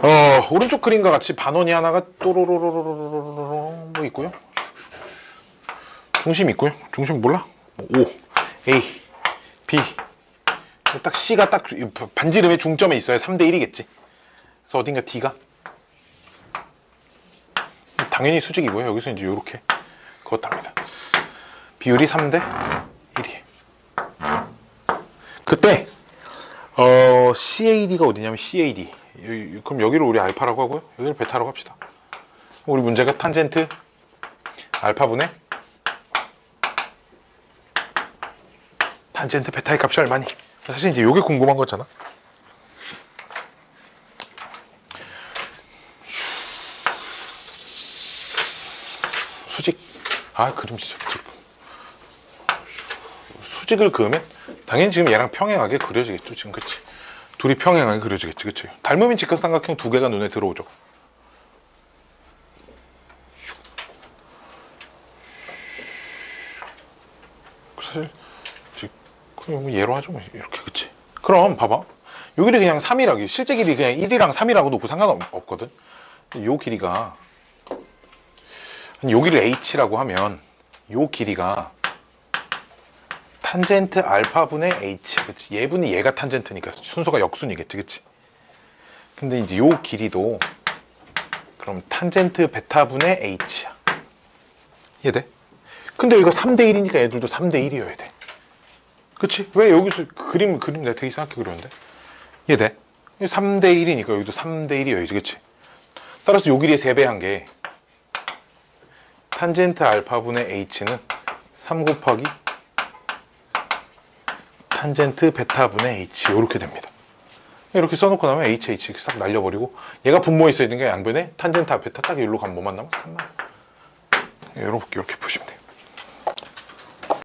어, 오른쪽 그림과 같이 반원이 하나가 또로로로로로로로 뭐 있고요. 중심 있고요. 중심 몰라? O, A, B. 딱 C가 딱 반지름의 중점에 있어야 3대 1이겠지. 그래서 어딘가 D가 당연히 수직이고요. 여기서 이제 이렇게 그것답니다. 비율이 3대 1이. 그때 어 CAD가 어디냐면 CAD. 여- 그럼 여기를 우리 알파라고 하고요. 여기를 베타라고 합시다. 우리 문제가 탄젠트 알파분의 탄젠트 베타의 값이 얼마니? 사실 이제 요게 궁금한 거잖아. 수직. 아 그림 진짜. 수직을 그으면 당연히 지금 얘랑 평행하게 그려지겠죠. 지금 그치? 둘이 평행하게 그려지겠지, 그치? 닮으면 직각삼각형 두 개가 눈에 들어오죠. 사실 뭐 얘로 하죠, 뭐 이렇게 그치? 그럼 봐봐. 요 길이 그냥 3이라고 실제 길이 그냥 1이랑 3이라고 놓고 상관없거든. 요 길이가 요 길이를 h라고 하면 요 길이가 탄젠트 알파분의 h 그치 얘분이 얘가 탄젠트니까 순서가 역순이겠지 그치 근데 이제 요 길이도 그럼 탄젠트 베타분의 h야 이해돼? 근데 이거 3대 1이니까 애들도 3대 1이어야 돼 그치? 왜 여기서 그림 그림 내가 되게 이상하게 그렸는데 이해돼? 3대 1이니까 여기도 3대 1이어야지 그치? 따라서 요 길이의 3배 한 게 탄젠트 알파분의 h는 3 곱하기 탄젠트 베타분의 h 이렇게 됩니다. 이렇게 써놓고 나면 h h 이렇게 싹 날려버리고 얘가 분모에 되는 게 양변에 탄젠트 베타 딱 여기로 가면 뭐만 남아? 3만 이렇게 이렇게 보시면 돼요.